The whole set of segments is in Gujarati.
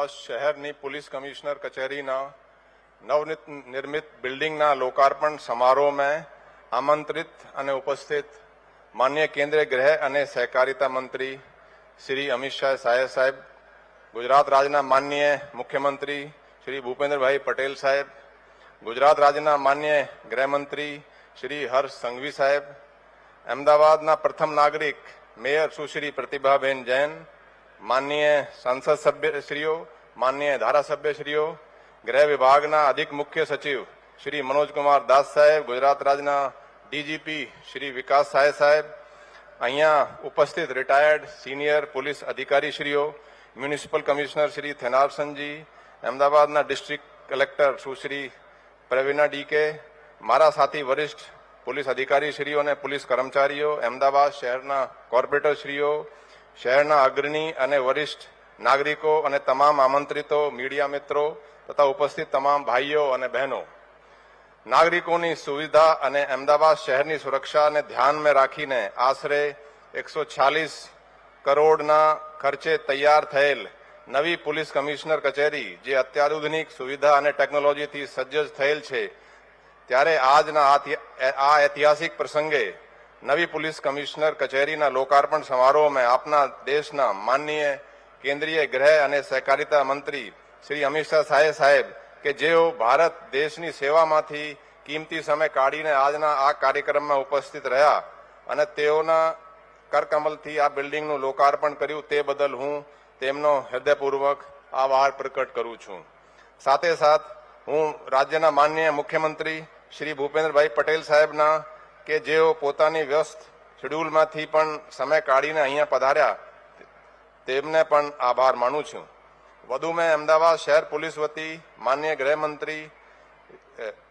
અમદાવાદ શહેરની પોલીસ કમિશનર કચેરીના નવનિત, નિર્મિત બિલ્ડિંગના લોકાર્પણ સમારોહમાં આમંત્રિત અને ઉપસ્થિત માન્ય કેન્દ્રીય ગૃહ અને સહકારિતા મંત્રી શ્રી અમિત શાહ સાહેબ સાહેબ, ગુજરાત રાજ્યના માન્ય મુખ્યમંત્રી શ્રી ભૂપેન્દ્રભાઈ પટેલ સાહેબ, ગુજરાત રાજ્યના માન્ય ગૃહમંત્રી શ્રી હર્ષ સંઘવી સાહેબ, અમદાવાદના પ્રથમ નાગરિક મેયર સુશ્રી પ્રતિભાબેન જૈન માનનીય સંસદ સભ્યશ્રીઓ, માનનીય ધારાસભ્યશ્રીઓ, ગૃહ વિભાગના અધિક મુખ્ય સચિવ શ્રી મનોજકુમાર દાસ સાહેબ ગુજરાત રાજ્યના ડીજીપી શ્રી વિકાસ સાહેબ સાહેબ, અહીંયા ઉપસ્થિત રિટાયર્ડ સિનિયર પોલીસ અધિકારીશ્રીઓ, મ્યુનિસિપલ કમિશનર શ્રી થેનારસનજી, અમદાવાદના district collector Sushri Pravina DK, મારા સાથી વરિષ્ઠ પોલીસ અધિકારીશ્રીઓ અને પોલીસ કર્મચારીઓ, અમદાવાદ શહેરના કોર્પોરેટરશ્રીઓ શહેરના અગ્રણી અને વરિષ્ઠ નાગરિકો અને તમામ આમંત્રિતો, મીડિયા મિત્રો તથા ઉપસ્થિત તમામ ભાઈઓ અને બહેનો. નાગરિકોની સુવિધા અને અમદાવાદ શહેરની સુરક્ષાને ધ્યાનમાં રાખીને આશરે એકસો ચાલીસ કરોડના ખર્ચે તૈયાર થયેલ નવી પોલીસ કમિશનર કચેરી, જે અત્યાધુનિક સુવિધા અને ટેકનોલોજીથી સજ્જ થયેલ છે, ત્યારે આજના આ ઐતિહાસિક પ્રસંગે નવી પોલીસ કમિશનર કચેરીના લોકાર્પણ સમારોહમાં આપના દેશના માનનીય કેન્દ્રીય ગૃહ અને સહકારિતા મંત્રી શ્રી અમિત શાહ સાહેબ સાહેબ કે જેઓ ભારત દેશની સેવામાંથી કિંમતી સમય કાઢીને આજના આ કાર્યક્રમમાં ઉપસ્થિત રહ્યા અને તેઓના કરકમલથી આ બિલ્ડિંગનું લોકાર્પણ કર્યું તે બદલ હું તેમનો હૃદયપૂર્વક આભાર પ્રકટ કરું છું. સાથે સાથ હું રાજ્યના માનનીય મુખ્યમંત્રી શ્રી ભૂપેન્દ્રભાઈ પટેલ સાહેબના કે જેઓ પોતાની વ્યસ્ત શેડ્યુલમાંથી પણ સમય કાઢીને અહીંયા પધાર્યા, તેમને પણ આભાર માનું છું. વધુ મેં અમદાવાદ શહેર પોલીસ વતી માન્ય ગૃહમંત્રી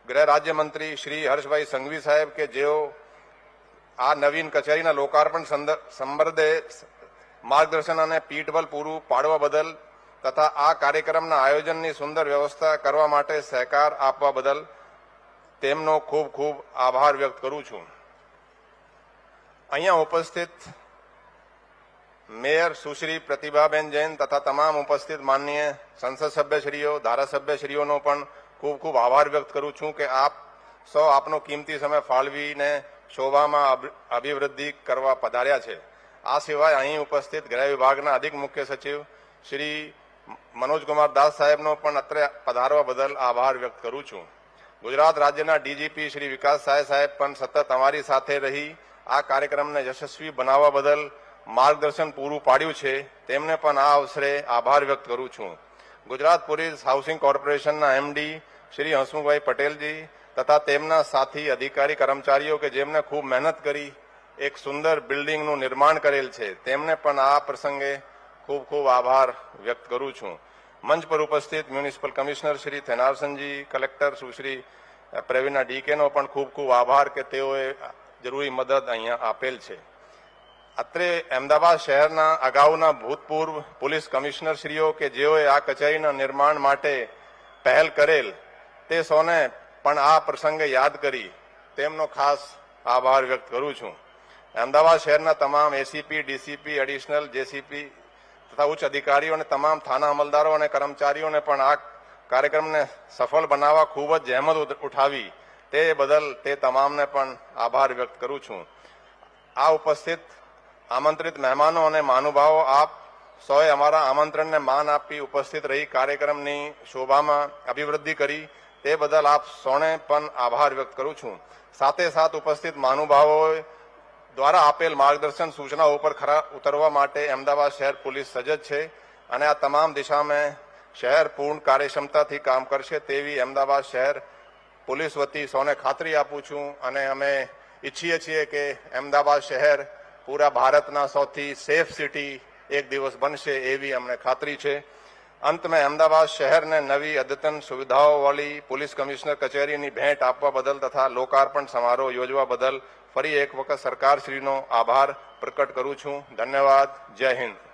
ગૃહ રાજ્યમંત્રી શ્રી હર્ષભાઈ સંઘવી સાહેબ કે જેઓ આ નવીન કચેરીના લોકાર્પણ સંબંધે માર્ગદર્શન અને પીઠબલ પૂરું પાડવા બદલ તથા આ કાર્યક્રમના આયોજનની સુંદર વ્યવસ્થા કરવા માટે સહકાર આપવા બદલ તેમનો ખૂબ ખૂબ આભાર વ્યક્ત કરું છું. અહીંયા ઉપસ્થિત મેયર સુશ્રી પ્રતિભાબેન જૈન તથા તમામ ઉપસ્થિત માનનીય સંસદ સભ્યશ્રીઓ, ધારાસભ્યશ્રીઓનો પણ ખૂબ ખૂબ આભાર વ્યક્ત કરું છું કે આપ સૌ આપનો કિંમતી સમય ફાળવીને શોભામાં અભિવૃદ્ધિ કરવા પધાર્યા છે. આ સિવાય અહીં ઉપસ્થિત ગૃહ વિભાગના અધિક મુખ્ય સચિવ શ્રી મનોજકુમાર દાસ સાહેબનો પણ અત્રે પધારવા બદલ આભાર વ્યક્ત કરું છું. ગુજરાત રાજ્યના ડીજીપી શ્રી વિકાસ સાહેબ પણ સતત અમારી સાથે રહી આ કાર્યક્રમને યશસ્વી બનાવવા બદલ માર્ગદર્શન પૂરું પાડ્યું છે. તેમને પણ આ અવસરે આભાર વ્યક્ત કરું છું. ગુજરાત પોલીસ હાઉસિંગ કોર્પોરેશનના એમડી શ્રી હસમુખભાઈ પટેલજી તથા તેમના સાથી, અધિકારી, કર્મચારીઓ કે જેમને ખૂબ મહેનત કરી એક સુંદર બિલ્ડિંગનું નિર્માણ કરેલ છે, તેમને પણ આ પ્રસંગે ખૂબ ખૂબ આભાર વ્યક્ત કરું છું. મંચ પર ઉપસ્થિત municipal commissioner Shri Thennarasanji, collector Sushri Pravina ડીકેનો પણ ખૂબ ખૂબ આભાર કે તેઓએ જરૂરી મદદ અહીંયા આપેલ છે. અત્રે અમદાવાદ શહેરના અગાઉના ભૂતપૂર્વ પોલીસ કમિશનરશ્રીઓ કે જેઓએ આ કચેરીના નિર્માણ માટે પહેલ કરેલ, તે સૌને પણ આ પ્રસંગે યાદ કરી તેમનો ખાસ આભાર વ્યક્ત કરું છું. અમદાવાદ શહેરના તમામ એસીપી ડીસીપી એડિશનલ જેસીપી તથા ઉચ્ચ અધિકારીઓ અને તમામ થાના અમલદારો અને કર્મચારીઓને પણ આ કાર્યક્રમને સફળ બનાવવા ખૂબ જ જહેમત ઉઠ- ઉઠાવી તે બદલ તે તમામને પણ આભાર વ્યક્ત કરું છું. આ ઉપસ્થિત આમંત્રિત મહેમાનો અને મહાનુભાવો, આપ સૌએ અમારા આમંત્રણને માન આપી ઉપસ્થિત રહી કાર્યક્રમની શોભામાં અભિવૃદ્ધિ કરી, તે બદલ આપ સૌને પણ આભાર વ્યક્ત કરું છું. સાથે સાથ ઉપસ્થિત મહાનુભાવોએ દ્વારા આપેલ માર્ગદર્શન સૂચનાઓ ઉપર ખરા ઉતરવા માટે અમદાવાદ શહેર પોલીસ સજ્જ છે અને આ તમામ દિશામાં શહેર પૂર્ણ કાર્યક્ષમતાથી કામ કરશે તેવી અમદાવાદ શહેર પોલીસ વતી સૌને ખાતરી આપું છું અને અમે ઈચ્છીએ છીએ કે અમદાવાદ શહેર પૂરા ભારતના સૌથી સેફ સિટી એક દિવસ બનશે એવી અમને ખાતરી છે. અંતમાં અમદાવાદ શહેરને નવી અદ્યતન સુવિધાઓવાળી પોલીસ કમિશનર કચેરીની ભેટ આપવા બદલ તથા લોકાર્પણ સમારોહ યોજવા બદલ ફરી એક વખત સરકારશ્રીનો આભાર પ્રકટ કરું છું. ધન્યવાદ. જય હિન્દ.